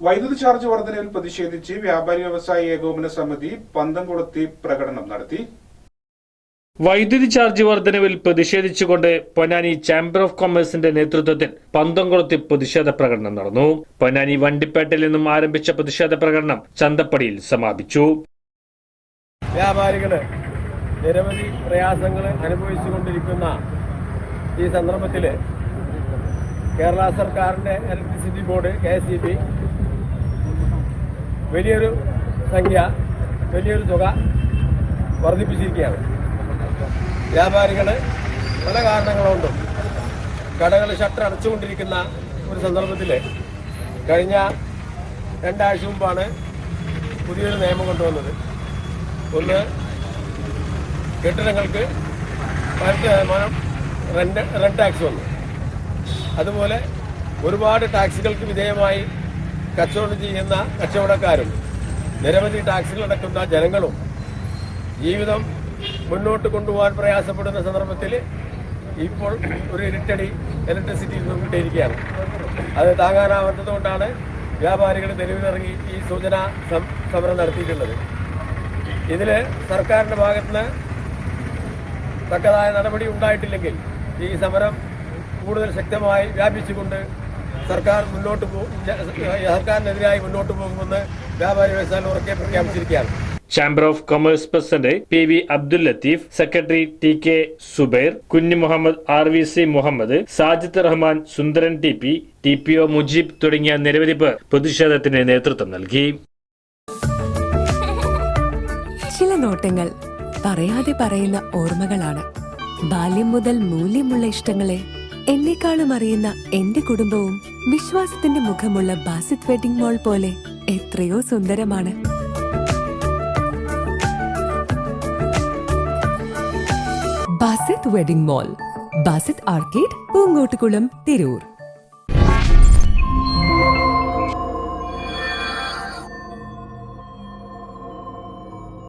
വൈദ്യുതി ചാർജ് വർധനയിൽ പ്രതിഷേധിച്ച് വ്യാപാരി വ്യവസായ ഏകോപന സമിതി പന്തംകുളത്തി പ്രകടനം നടത്തി. വൈദ്യുതി ചാർജ് വർധനവിൽ പ്രതിഷേധിച്ചുകൊണ്ട് പൊന്നാനി ചാമ്പർ ഓഫ് കൊമേഴ്സിന്റെ നേതൃത്വത്തിൽ പന്തംകുളത്ത് പ്രതിഷേധ പ്രകടനം നടന്നു. പൊന്നാനി വണ്ടിപ്പേട്ടയിൽ നിന്നും ആരംഭിച്ച പ്രതിഷേധ പ്രകടനം ചന്തപ്പടിയിൽ സമാപിച്ചു. വ്യാപാരികൾ നിരവധി പ്രയാസങ്ങൾ അനുഭവിച്ചുകൊണ്ടിരിക്കുന്ന ഈ സന്ദർഭത്തിൽ കേരള സർക്കാരിന്റെ ഇലക്ട്രിസിറ്റി ബോർഡ് കെ എസ് വലിയൊരു സംഖ്യ വലിയൊരു തുക വർദ്ധിപ്പിച്ചിരിക്കുകയാണ്. വ്യാപാരികൾ പല കാരണങ്ങളുണ്ടും. കടകൾ ഷട്ടർ അടച്ചുകൊണ്ടിരിക്കുന്ന ഒരു സന്ദർഭത്തിൽ കഴിഞ്ഞ രണ്ടാഴ്ച മുമ്പാണ് പുതിയൊരു നിയമം കൊണ്ടുവന്നത്. ഒന്ന് കെട്ടിടങ്ങൾക്ക് പതിനെട്ട് ശതമാനം റെന്റ് റെന്റ് ടാക്സ് വന്നു. അതുപോലെ ഒരുപാട് ടാക്സുകൾക്ക് വിധേയമായി കച്ചവടം ചെയ്യുന്ന കച്ചവടക്കാരും നിരവധി ടാക്സുകൾ അടക്കുന്ന ജനങ്ങളും ജീവിതം മുന്നോട്ട് കൊണ്ടുപോകാൻ പ്രയാസപ്പെടുന്ന സന്ദർഭത്തിൽ ഇപ്പോൾ ഒരു ഇരുട്ടടി ഇലക്ട്രിസിറ്റി കിട്ടിയിരിക്കുകയാണ്. അത് താങ്ങാനാവാത്തതുകൊണ്ടാണ് വ്യാപാരികൾ തെരുവിലിറങ്ങി ഈ സൂചന സമരം നടത്തിയിട്ടുള്ളത്. ഇതിൽ സർക്കാരിന്റെ ഭാഗത്തുനിന്ന് തക്കതായ നടപടി ഉണ്ടായിട്ടില്ലെങ്കിൽ ഈ സമരം കൂടുതൽ ശക്തമായി വ്യാപിച്ചുകൊണ്ട് സർക്കാർ മുന്നോട്ട് സർക്കാരിനെതിരായി മുന്നോട്ട് പോകുമെന്ന് വ്യാപാരി വ്യവസായം ഉറക്കെ പ്രഖ്യാപിച്ചിരിക്കുകയാണ്. Chamber of commerce president P V Abdul Latheef secretary T K Subair Kunju Muhammad R V C Muhammad Sajid Rahman Sundaran T P T P O Mujeeb തുടങ്ങിയ നിരവധി പേർ പ്രതിഷേധത്തിന് നേതൃത്വം നൽകി. ചില നോട്ടങ്ങൾ പറയാതെ പറയുന്ന ഓർമ്മകളാണ്. ബാല്യം മുതൽ മൂല്യമുള്ള ഇഷ്ടങ്ങളെ എന്നെക്കാളും അറിയുന്ന എന്റെ കുടുംബവും വിശ്വാസത്തിന്റെ മുഖമുള്ള ബാസിത് വെഡിംഗ് മോൾ പോലെ എത്രയോ സുന്ദരമാണ്. Basith wedding mall Basith arcade Poongottukulam Tirur.